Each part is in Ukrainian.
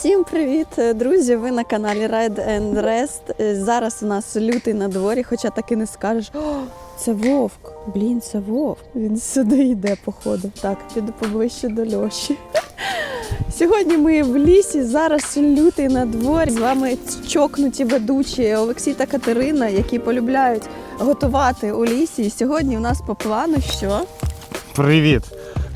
Всім привіт, е, друзі! Ви на каналі Ride and Rest. Е, Зараз у нас лютий на дворі, хоча так і не скажеш. О, це вовк. Блін, це вовк. Він сюди йде, походу. Так, піду поближче до Льоші. Сьогодні ми в лісі. Зараз лютий на дворі. З вами чокнуті ведучі Олексій та Катерина, які полюбляють готувати у лісі. І сьогодні у нас по плану що? Привіт!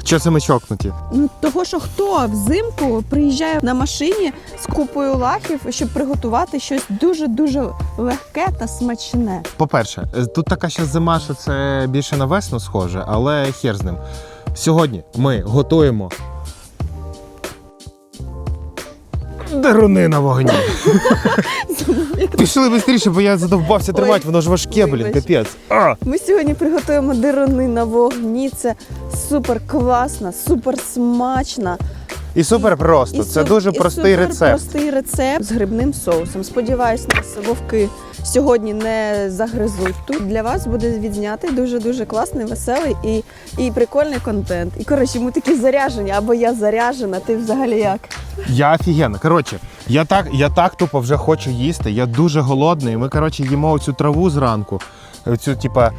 Що це ми чокнуті? Ну, того, що хто взимку приїжджає на машині з купою лахів, щоб приготувати щось дуже-дуже легке та смачне. По-перше, е, тут така ще зима, що це більше на весну схоже, але хер з ним. Сьогодні ми готуємо. Деруни на вогні. Пішли швидше, бо я задовбався тримати, воно ж важке, блін, капець. А! Ми сьогодні приготуємо дирони на вогні. Це супер класно, супер смачно. І супер просто. І це суп- дуже і простий супер рецепт. Простий рецепт з грибним соусом. Сподіваюсь, нас вовки сьогодні не загризуть. Тут для вас буде відзнятий дуже дуже класний, веселий і, і прикольний контент. І коротше, ми такі заряжені, або я заряжена. Ти взагалі як? Я офігенно. Коротше, я так, я так тупо вже хочу їсти. Я дуже голодний. Ми, коротше, їмо оцю траву зранку. Оцю, типа,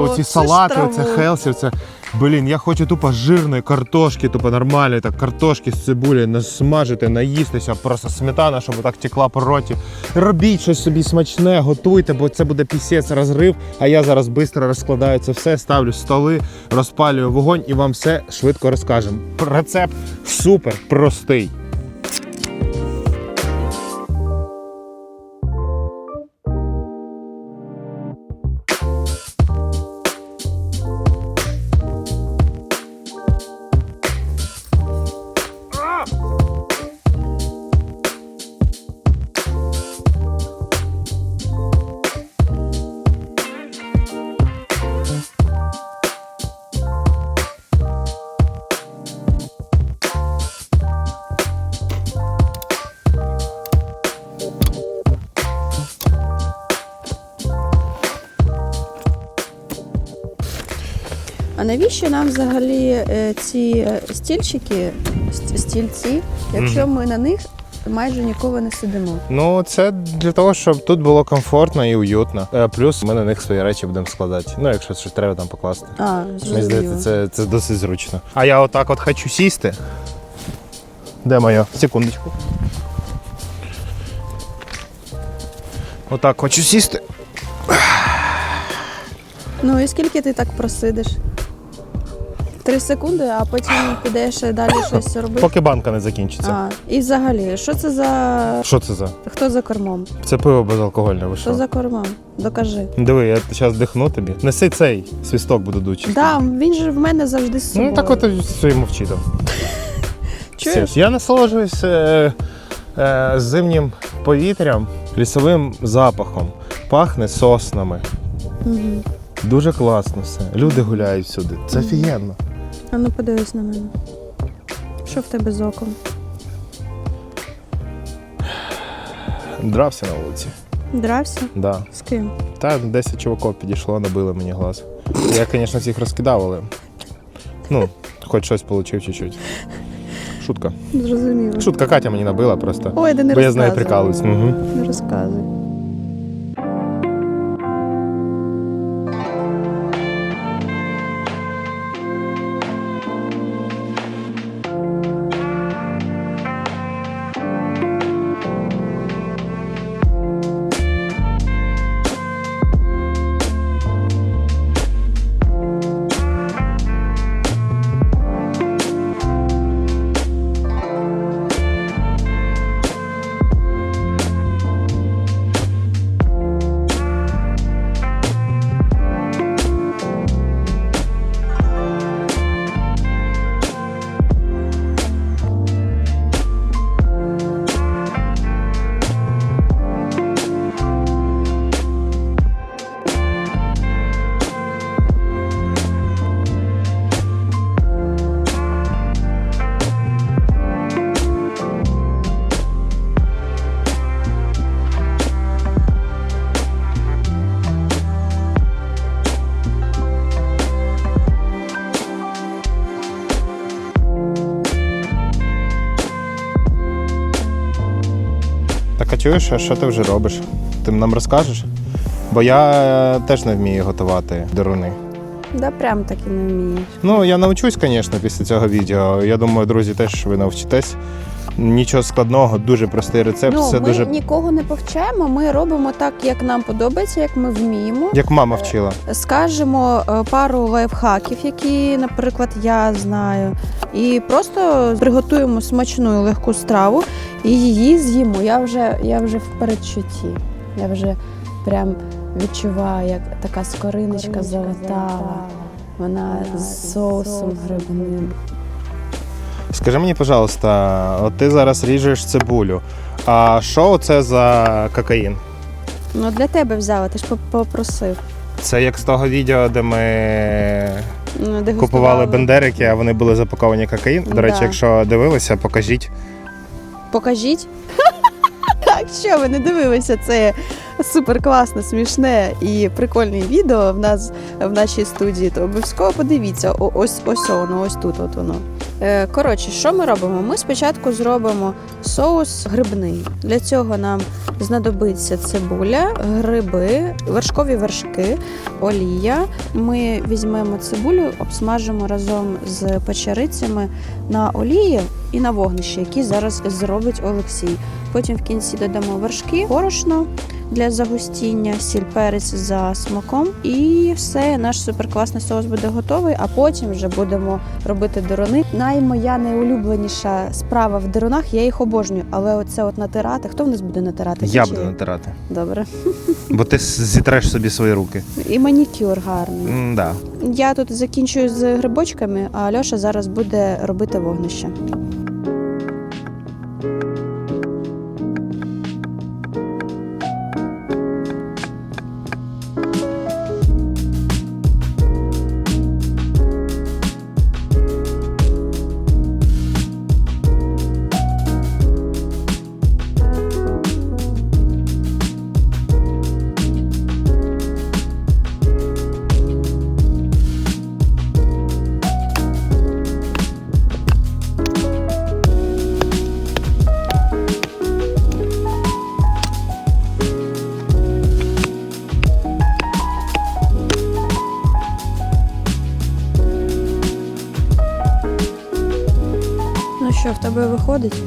оці це ж салати, оце хелсі, оце. Блін, я хочу тупо жирної картошки, тупо нормальної, так картошки з цибулею насмажити, наїстися, просто сметана, щоб так текла по роті. Робіть щось собі смачне, готуйте, бо це буде пісець розрив. А я зараз швидко розкладаю це все, ставлю столи, розпалюю вогонь і вам все швидко розкажемо. Рецепт супер простий. Навіщо нам взагалі е, ці е, стільчики, стільці, якщо ми на них майже ніколи не сидимо? Ну, це для того, щоб тут було комфортно і уютно. Е, Плюс ми на них свої речі будемо складати. Ну, якщо щось треба там покласти. А, Мені здається, це, це досить зручно. А я отак от хочу сісти. Де моє? Секундочку. Отак хочу сісти. Ну і скільки ти так просидиш? Три секунди, а потім підеш далі щось робити. Поки банка не закінчиться. А, і взагалі, що це за. Що це за? Хто за кормом? Це пиво безалкогольне, ви Хто за кормом? Докажи. Диви, я зараз дихну тобі. Неси цей свісток буду дучий. Да, він же в мене завжди з собою. Ну так от і своїм мовчи там. Чуєш? Я насолоджуюсь е, е, зимнім повітрям, лісовим запахом. Пахне соснами. Угу. Дуже класно все. Люди гуляють всюди. Це офігенно. А ну подивись на мене. Що в тебе з оком? Дрався на вулиці. Дрався? Да. З ким? Та 10 чуваків підійшло, набили мені глаз. Я, звісно, всіх розкидав, але ну, хоч щось отримав чуть-чуть. Шутка. Зрозуміло. Шутка Катя мені набила просто. Ой, да не Бо я з нею прикалуюсь. Угу. Не розказуй. Катюша, що ти вже робиш? Ти нам розкажеш? Бо я е, теж не вмію готувати даруни. Да, прям так і не вмієш. Ну, я навчусь, звісно, після цього відео. Я думаю, друзі, теж ви навчитесь. Нічого складного, дуже простий рецепт. ну, все ми дуже нікого не повчаємо, ми робимо так, як нам подобається, як ми вміємо. як мама вчила. Скажемо е, пару лайфхаків, які, наприклад, я знаю, і просто приготуємо смачну і легку страву і її з'їмо. Я вже, я вже в передчутті. Я вже прям відчуваю, як така скориночка золотава. Вона з соусом грибним. Скажи мені, пожалуйста, от ти зараз ріжеш цибулю. А що це за кокаїн? Ну для тебе взяла, ти ж попросив. Це як з того відео, де ми Ну, дегустували. купували бендерики, а вони були запаковані кокаїн. До речі, Да. якщо дивилися, покажіть. Покажіть. Якщо ви не дивилися це супер класне, смішне і прикольне відео в нас в нашій студії, то обов'язково подивіться. О- Ось ось воно, ось тут от воно. Е, Коротше, що ми робимо? Ми спочатку зробимо соус грибний. Для цього нам знадобиться цибуля, гриби, вершкові вершки, олія. Ми візьмемо цибулю, обсмажимо разом з печерицями на олії і на вогнище, які зараз зробить Олексій. Потім в кінці додамо вершки, борошно для загустіння, сіль перець за смаком. І все, наш суперкласний соус буде готовий. А потім вже будемо робити деруни. Наймоя найулюбленіша справа в дерунах, я їх обожнюю. Але оце от натирати. Хто в нас буде натирати? Я Чи- буду натирати. Добре. Бо ти зітреш собі свої руки. І манікюр гарний. М, Да. Я тут закінчую з грибочками, а Альоша зараз буде робити вогнище. Виходить?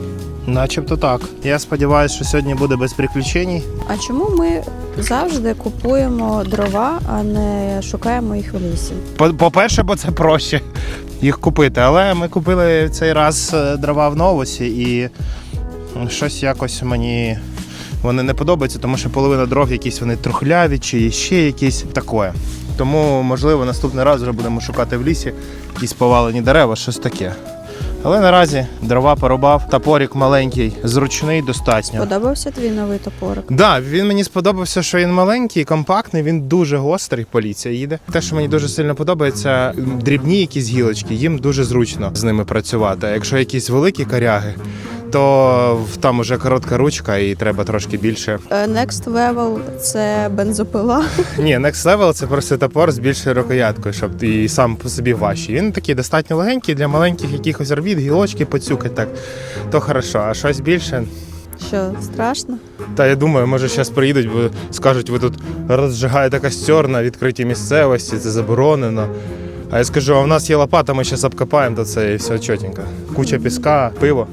Начебто так. Я сподіваюся, що сьогодні буде без приключень. А чому ми завжди купуємо дрова, а не шукаємо їх в лісі? По- По-перше, бо це проще їх купити. Але ми купили цей раз е, дрова в новусі і щось якось мені вони не подобаються, тому що половина дров якісь вони трухляві чи ще якісь таке. Тому, можливо, наступний раз вже будемо шукати в лісі якісь повалені дерева, щось таке. Але наразі дрова порубав, топорик маленький, зручний достатньо. Подобався твій новий топорик? Да, він мені сподобався, що він маленький, компактний, він дуже гострий. Поліція їде. Те, що мені дуже сильно подобається, дрібні якісь гілочки, їм дуже зручно з ними працювати. А якщо якісь великі коряги, то там уже коротка ручка і треба трошки більше. Е, Next level – це бензопила. Ні, Next Level це просто топор з більшою рукояткою, щоб і сам по собі важчий. Він такий достатньо легенький для маленьких якихось орбіт, гілочки поцюкать так, то хорошо. А щось більше, Що, страшно? Та я думаю, може зараз приїдуть, бо скажуть, ви тут розжигаєте костер на відкритій місцевості, це заборонено. А я скажу, а в нас є лопата, ми зараз обкопаємо, то це і все чотенько. Куча піска, пиво.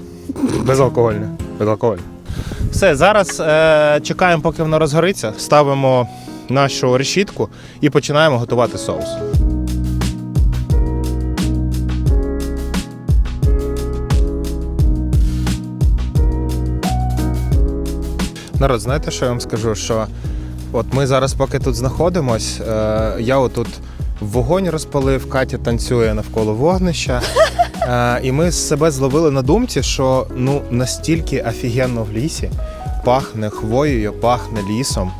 Безалкогольне. Безалкогольне. Все, зараз е, чекаємо, поки воно розгориться, ставимо нашу решітку і починаємо готувати соус. Народ, знаєте, що я вам скажу? Що от ми зараз, поки тут знаходимось, е, я отут вогонь розпалив, Катя танцює навколо вогнища. Е, і ми себе зловили на думці, що ну настільки офігенно в лісі пахне хвоєю, пахне лісом.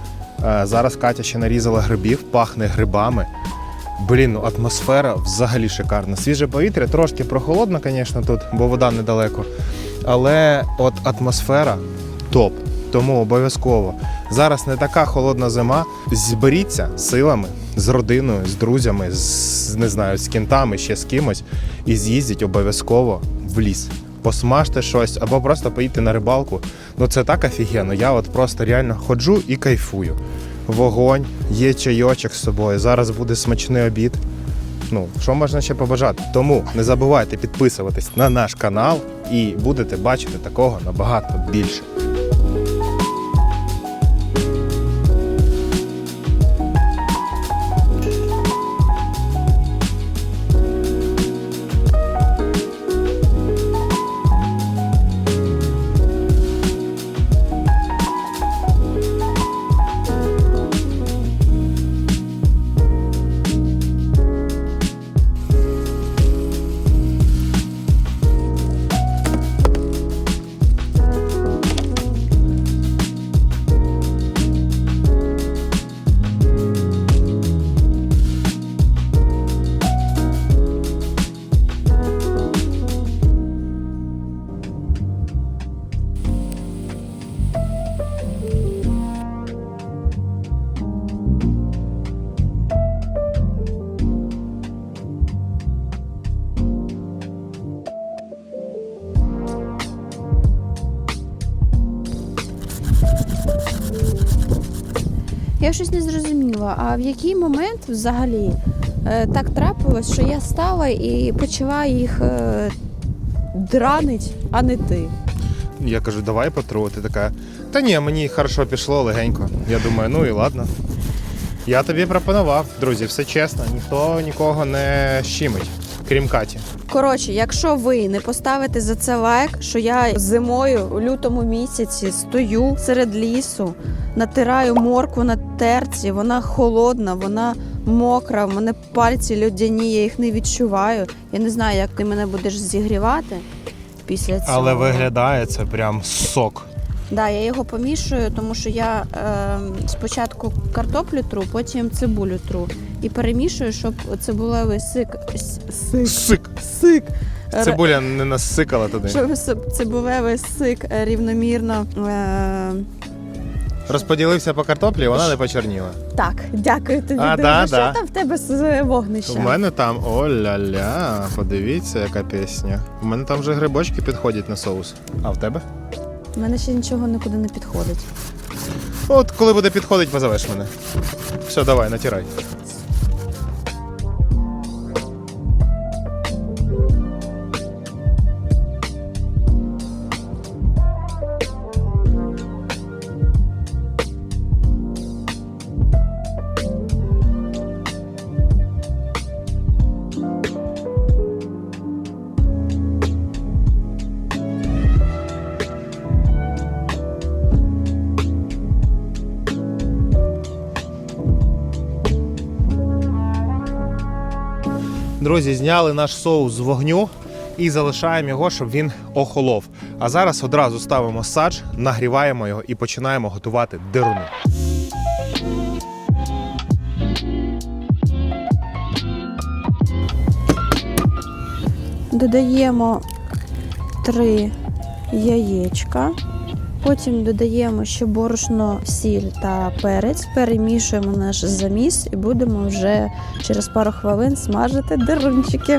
Е, зараз Катя ще нарізала грибів, пахне грибами. Блін, ну атмосфера взагалі шикарна. Свіже повітря, трошки прохолодно, звісно, тут, бо вода недалеко. Але от атмосфера топ. Тому обов'язково. Зараз не така холодна зима. Зберіться силами з родиною, з друзями, з не знаю, з кінтами, ще з кимось, і з'їздіть обов'язково в ліс. посмажте щось або просто поїдьте на рибалку. Ну це так офігенно. Я от просто реально ходжу і кайфую. Вогонь, є чайочок з собою. Зараз буде смачний обід. Ну, що можна ще побажати? Тому не забувайте підписуватись на наш канал і будете бачити такого набагато більше. А в який момент взагалі е, так трапилось, що я стала і почала їх е, дранить, а не ти? Я кажу, давай потру. Ти така, та ні, мені хорошо пішло легенько. Я думаю, ну і ладно. Я тобі пропонував, друзі, все чесно, ніхто нікого не щимить, крім Каті. Коротше, якщо ви не поставите за це лайк, що я зимою у лютому місяці стою серед лісу, натираю моркву на терці, вона холодна, вона мокра, в мене пальці льодяні, я їх не відчуваю. Я не знаю, як ти мене будеш зігрівати після цього. Але виглядає це прям сок. Да, я його помішую, тому що я е, спочатку картоплю тру, потім цибулю тру. І перемішую, щоб цибулевий сик. Сик. Сик. Сик. Цибуля не насикала туди. Щоб цибулевий сик рівномірно. Е, Розподілився по картоплі, вона не почерніла. так, дякую тобі. А, да, що да. там в тебе з вогнищем? У мене там о-ля-ля, подивіться, яка пісня. У мене там вже грибочки підходять на соус. А в тебе? У мене ще нічого нікуди не підходить. От коли буде підходить, позовеш мене. Все, давай, натирай. Друзі, зняли наш соус з вогню і залишаємо його, щоб він охолов. А зараз одразу ставимо садж, нагріваємо його і починаємо готувати дируни. Додаємо три яєчка. Потім додаємо ще борошно, сіль та перець, перемішуємо наш заміс і будемо вже через пару хвилин смажити дирунчики.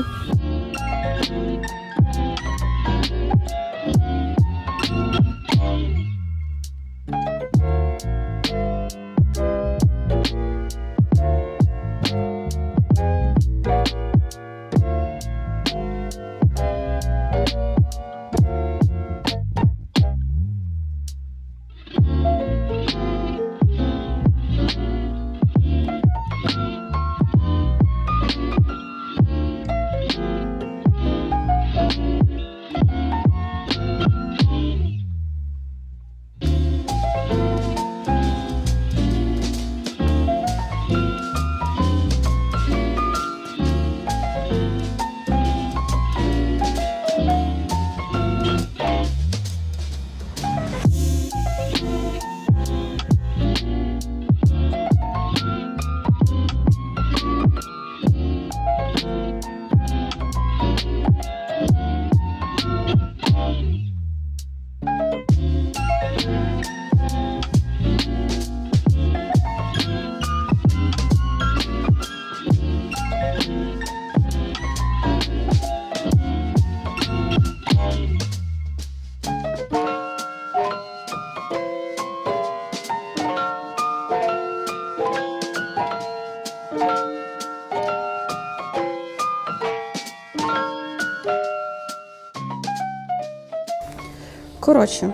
Коротше,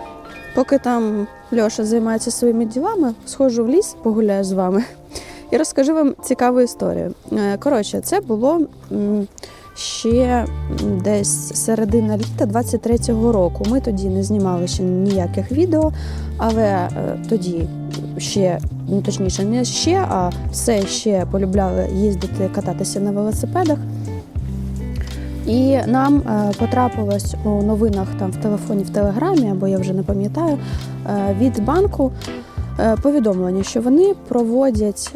поки там Льоша займається своїми ділами, схожу в ліс, погуляю з вами і розкажу вам цікаву історію. Е, Коротше, це було ще десь середина літа 23-го року. Ми тоді не знімали ще ніяких відео, але е, тоді ще, ну точніше, не ще, а все ще полюбляли їздити, кататися на велосипедах. І нам е, потрапилось у новинах там в телефоні, в телеграмі, або я вже не пам'ятаю, е, від банку е, повідомлення, що вони проводять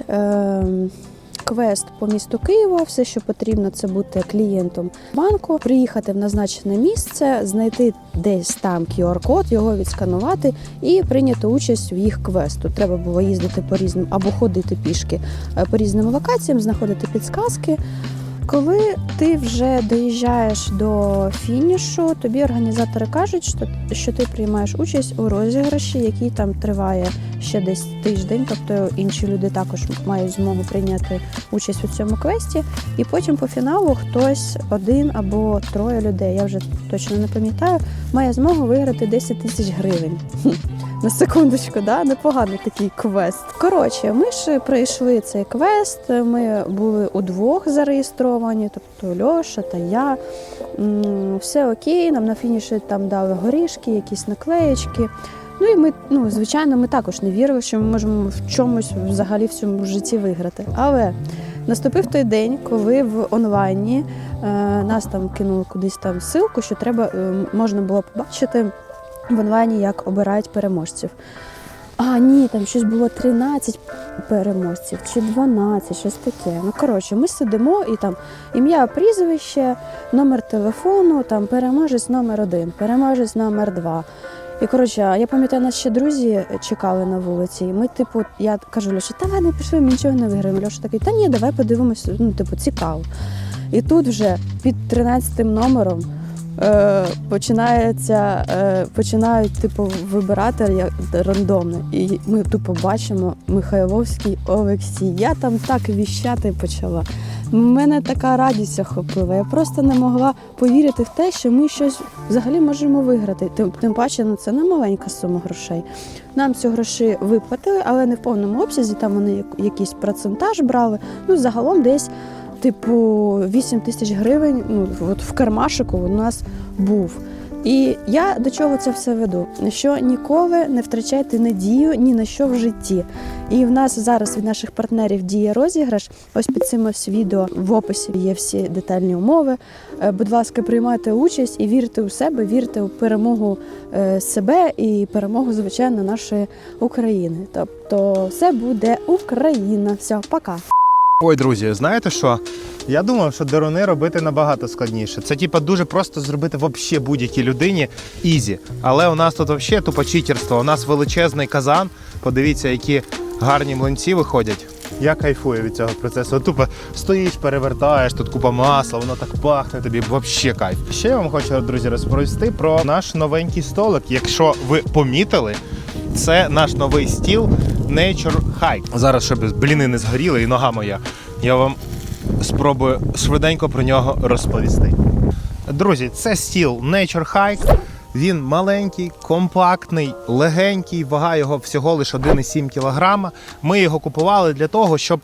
квест по місту Києва. Все, що потрібно, це бути клієнтом банку, приїхати в назначене місце, знайти десь там QR-код, його відсканувати і прийняти участь в їх квесту. Треба було їздити по різним або ходити пішки по різним локаціям, знаходити підсказки. Коли ти вже доїжджаєш до фінішу, тобі організатори кажуть, що, ти приймаєш участь у розіграші, який там триває ще десь тиждень. Тобто інші люди також мають змогу прийняти участь у цьому квесті. І потім по фіналу хтось один або троє людей, я вже точно не пам'ятаю, має змогу виграти 10 тисяч гривень. На секундочку, да? непоганий такий квест. Коротше, ми ж пройшли цей квест. Ми були удвох зареєстровані, тобто Льоша та я. Все окей, нам на фініші там дали горішки, якісь наклеєчки. Ну і ми, ну, звичайно, ми також не вірили, що ми можемо в чомусь взагалі в цьому житті виграти. Але наступив той день, коли в онлайні е, нас там кинули кудись там ссылку, що треба е, можна було побачити в онлайні, як обирають переможців. А, ні, там щось було 13 переможців чи 12, щось таке. Ну, коротше, ми сидимо і там ім'я, прізвище, номер телефону, там переможець номер один, переможець номер два. І коротше, я пам'ятаю, нас ще друзі чекали на вулиці. І ми, типу, я кажу, Льоша, давай не пішли, ми нічого не виграємо. Льоша такий, та ні, давай подивимось, ну, типу, цікаво. І тут вже під 13 номером е, починається, е, починають типу, вибирати рандомно. І ми тупо бачимо Михайловський Олексій. Я там так віщати почала. Мене така радість охопила. Я просто не могла повірити в те, що ми щось взагалі можемо виграти. Тим, тим паче, ну це не маленька сума грошей. Нам ці гроші виплатили, але не в повному обсязі. Там вони якийсь процентаж брали. Ну загалом десь типу 8 тисяч гривень. Ну от в кармашику у нас був. І я до чого це все веду? Що ніколи не втрачайте надію ні на що в житті. І в нас зараз від наших партнерів діє розіграш. Ось під цим ось відео в описі є всі детальні умови. Е, Будь ласка, приймайте участь і вірте у себе, вірте у перемогу е, себе і перемогу, звичайно, нашої України. Тобто, все буде Україна. Все, пока. Ой, друзі, знаєте що? Я думав, що деруни робити набагато складніше. Це типа дуже просто зробити вообще будь-якій людині ізі. Але у нас тут вообще тупо читерство. У нас величезний казан. Подивіться, які гарні млинці виходять. Я кайфую від цього процесу. Тупо стоїш, перевертаєш, тут купа масла, воно так пахне тобі. Вообще кайф. Ще я вам хочу, друзі, розповісти про наш новенький столик. Якщо ви помітили, це наш новий стіл Nature Hike. Зараз, щоб бліни не згоріли і нога моя, я вам спробую швиденько про нього розповісти. Друзі, це стіл Nature Hike. Він маленький, компактний, легенький, вага його всього лише 1,7 кг. Ми його купували для того, щоб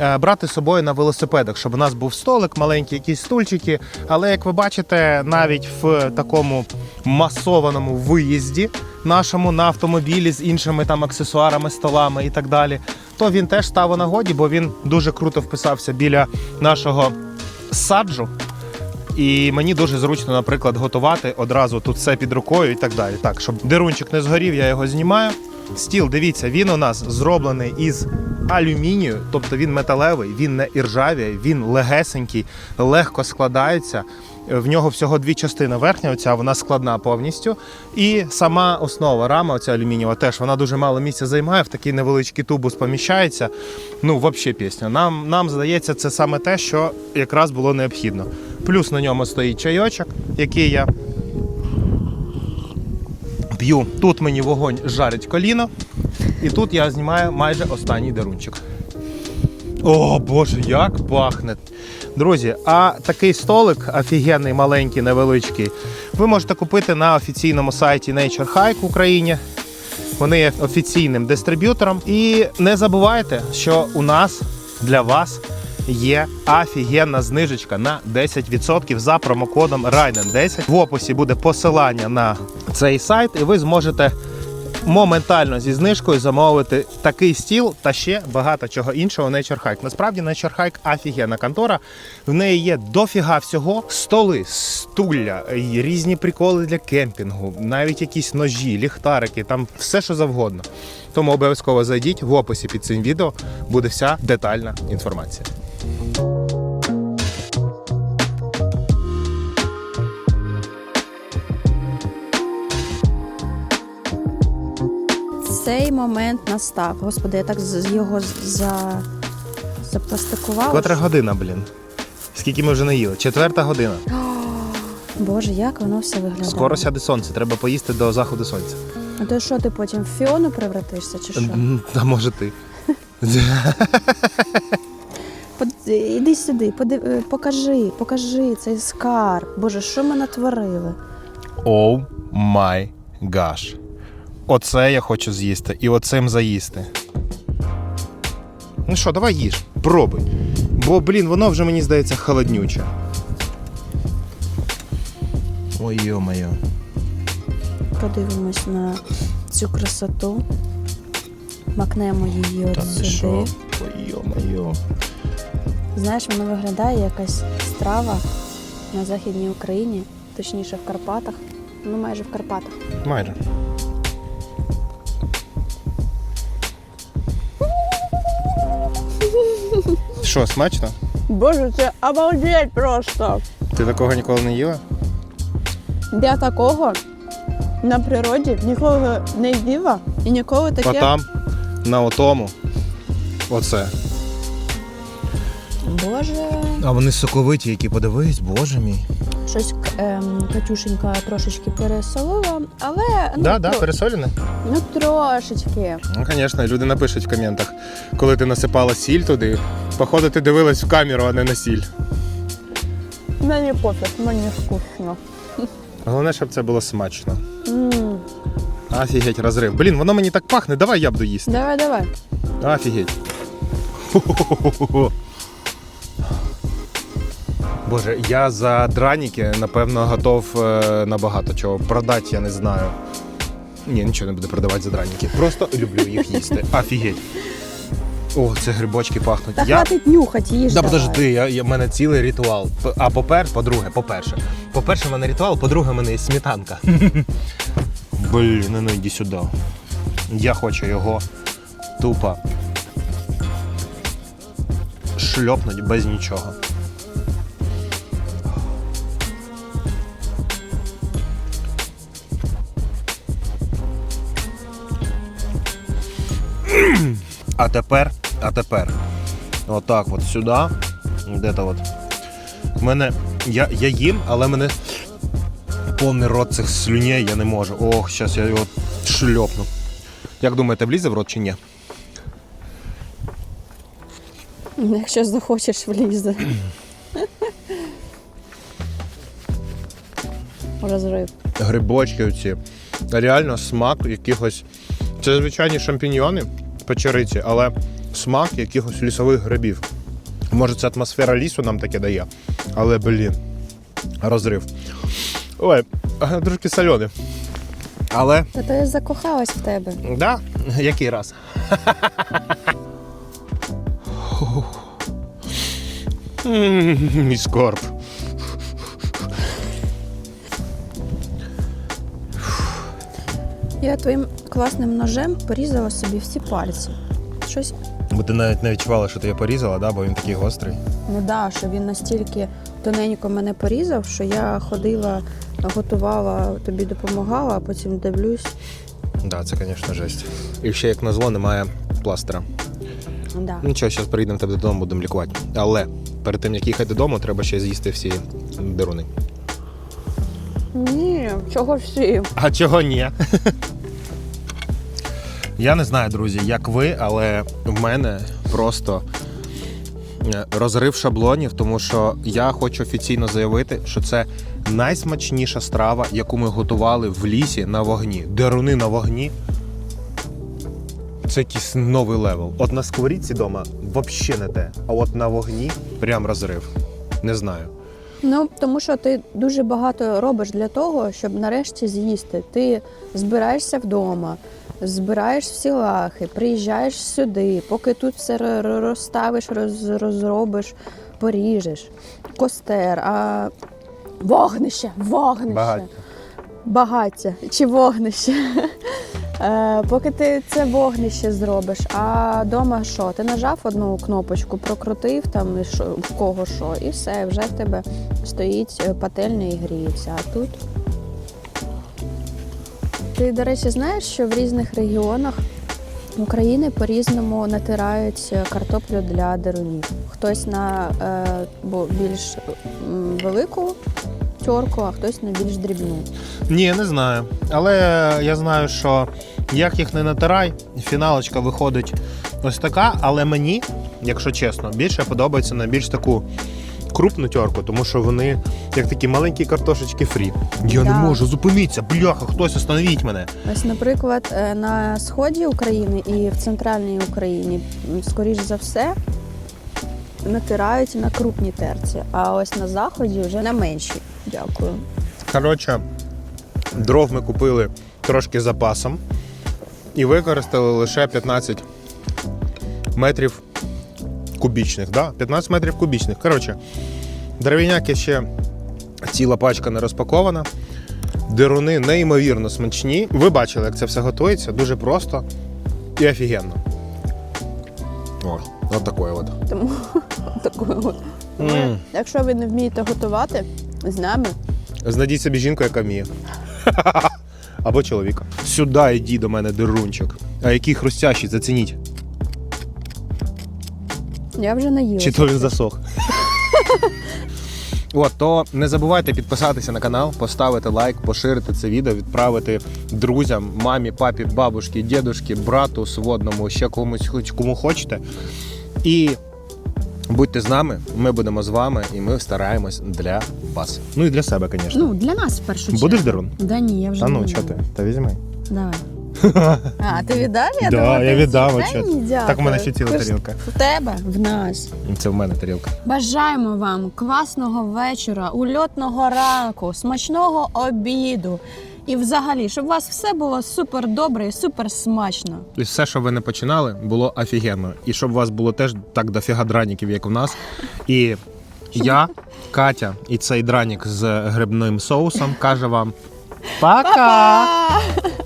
е, брати з собою на велосипедах, щоб у нас був столик, маленькі якісь стульчики. Але як ви бачите, навіть в такому масованому виїзді нашому на автомобілі з іншими там аксесуарами, столами і так далі, то він теж став у нагоді, бо він дуже круто вписався біля нашого саджу. І мені дуже зручно, наприклад, готувати одразу тут все під рукою і так далі. Так, щоб дирунчик не згорів, я його знімаю. Стіл, дивіться, він у нас зроблений із алюмінію, тобто він металевий, він не іржавіє, він легесенький, легко складається. В нього всього дві частини. Верхня оця вона складна повністю. І сама основа, рама, оця алюмінієва, теж вона дуже мало місця займає, в такий невеличкий тубус поміщається. Ну, взагалі пісня. Нам, нам здається, це саме те, що якраз було необхідно. Плюс на ньому стоїть чайочок, який я п'ю. Тут мені вогонь жарить коліно, і тут я знімаю майже останній дарунчик. О, Боже, як пахне! Друзі, а такий столик офігенний, маленький, невеличкий, ви можете купити на офіційному сайті Nature Hike в Україні. Вони є офіційним дистриб'ютором. І не забувайте, що у нас для вас є офігенна знижечка на 10% за промокодом RIDEN10. В описі буде посилання на цей сайт, і ви зможете моментально зі знижкою замовити такий стіл та ще багато чого іншого Nature Hike. Насправді Nature Hike офігенна контора. В неї є дофіга всього: столи, стулля, різні приколи для кемпінгу, навіть якісь ножі, ліхтарики, там все, що завгодно. Тому обов'язково зайдіть в описі під цим відео, буде вся детальна інформація. Цей момент настав. Господи, я так його за... запластикувала. Котра година, блін. Скільки ми вже не їли? Четверта година. Боже, як воно все виглядає. Скоро сяде сонце, треба поїсти до заходу сонця. А то що ти потім в Фіону превратишся чи що? М, А може ти? Іди сюди, подив... е, покажи, покажи цей скарб. Боже, що ми натворили? Оу май гаш. Оце я хочу з'їсти і оцим заїсти. Ну що, давай їж, пробуй. Бо, блін, воно вже мені здається холоднюче. Ой, йо-моє. Подивимось на цю красоту. Макнемо її от Та ти сюди. що? Ой, йо-моє. Знаєш, воно виглядає якась страва на Західній Україні, точніше в Карпатах. Ну, майже в Карпатах. Майже. Що, смачно? Боже, це обалдеть просто! Ти такого ніколи не їла? Я такого на природі ніколи не їла і ніколи таке. Отам, на отому. Оце. Боже, А вони соковиті, які подивись, боже мій. щось ем, Катюшенька трошечки пересолила, але ну, да, да, тро- пересолене? ну трошечки. Ну, звісно, люди напишуть в коментах, коли ти насипала сіль туди. Походу, ти дивилась в камеру, а не на сіль. Мені пофіг, мені вкусно. Головне, щоб це було смачно. м Офігеть, розрив. Блін, воно мені так пахне, давай я буду їсти. Давай, давай. Офігеть. Боже, я за драніки, напевно, готов е, на багато чого. Продати я не знаю. Ні, нічого не буду продавати за драніки. Просто люблю їх їсти. Офігеть. О, це грибочки пахнуть. Та я... хватить нюхать, їж Да, давай. подожди, я, я, в мене цілий ритуал. А попер, по-друге, по-перше. По-перше, в мене ритуал, по-друге, в мене є сметанка. Блін, ну ну йди сюди. Я хочу його тупо шльопнуть без нічого. А тепер, а тепер. Отак от сюди. Де-то от. У мене. Я, я їм, але мене повний рот цих слюней, я не можу. Ох, зараз я його шльопну. Як думаєте, влізе в рот чи ні? Якщо захочеш, влізе. Розрив. Грибочки оці. Реально смак якихось. Це звичайні шампіньйони печериці, але смак якихось лісових грибів. Може, це атмосфера лісу нам таке дає. Але, блін, розрив. Ой, трошки солене. Але Та то я закохалась в тебе. Да? Який раз? Мій скорб. Я твоїм класним ножем порізала собі всі пальці. Щось, Бо ти навіть не відчувала, що ти його порізала, да? бо він такий гострий. ну да, що він настільки тоненько мене порізав, що я ходила, готувала, тобі допомагала, а потім дивлюсь. Да, це, звісно, жесть. І ще, як назло, немає пластира. Да. Нічого, зараз приїдемо тебе додому, будемо лікувати. Але перед тим, як їхати додому, треба ще з'їсти всі деруни. Ні, чого всі? А чого ні? Я не знаю, друзі, як ви, але в мене просто е, розрив шаблонів, тому що я хочу офіційно заявити, що це найсмачніша страва, яку ми готували в лісі на вогні. Деруни на вогні. Це якийсь новий левел. От на сковорідці вдома взагалі не те. А от на вогні прям розрив. Не знаю. Ну, тому що ти дуже багато робиш для того, щоб нарешті з'їсти. Ти збираєшся вдома, збираєш всі лахи, приїжджаєш сюди, поки тут все ро- ро- розставиш, роз, розробиш, поріжеш. Костер, а вогнище, вогнище. Багаття. Багаття чи вогнище. Е, Поки ти це вогнище зробиш, а вдома що? Ти нажав одну кнопочку, прокрутив там і що, в кого що, і все, вже в тебе стоїть е, пательня і гріється. А тут. Ти, до речі, знаєш, що в різних регіонах України по-різному натирають е, картоплю для дерунів. Хтось на е, більш велику терку, а хтось на більш дрібну. Ні, не знаю. Але я знаю, що як їх не натирай, фіналочка виходить ось така. Але мені, якщо чесно, більше подобається на більш таку крупну терку, тому що вони як такі маленькі картошечки фрі. Я не можу зупинитися, бляха, хтось остановіть мене. Ось, наприклад, е, на сході України і в центральній Україні, м, скоріш за все, натирають на крупній терці, а ось на заході вже на меншій. Дякую. Коротше, дров ми купили трошки з запасом і використали лише 15 метрів кубічних. Да? 15 метрів кубічних. Коротше, дерев'яняки ще ціла пачка не розпакована. Дируни неймовірно смачні. Ви бачили, як це все готується. Дуже просто і офігенно. О, от таке от. Тому такою от. Ви, Якщо ви не вмієте готувати з нами, Знайдіть собі жінку, яка вміє. Або чоловіка. Сюди йди до мене, дирунчик. А який хрустящий, зацініть. Я вже наїлася. Чи то він засох. От, то не забувайте підписатися на канал, поставити лайк, поширити це відео, відправити друзям, мамі, папі, бабушці, дідушки, брату сводному, ще комусь хоч- кому хочете. І будьте з нами, ми будемо з вами, і ми стараємось для вас. Ну і для себе, звісно. Ну, для нас в першу чергу. Будеш Дерун? Да ні, я вже Та ну, не буду. ти? Та візьми. Давай. А, ти віддав? Я Да, думала, я ти- віддам, а чого ні, дякую. Так у мене ще ціла Ти ж тарілка. В тебе? В нас. Це в мене тарілка. Бажаємо вам класного вечора, ульотного ранку, смачного обіду. І взагалі, щоб у вас все було супер добре і супер смачно. І все, що ви не починали, було офігенно. І щоб у вас було теж так дофіга драніків, як у нас. І я, Катя, і цей дранік з грибним соусом каже вам пока! Па-па!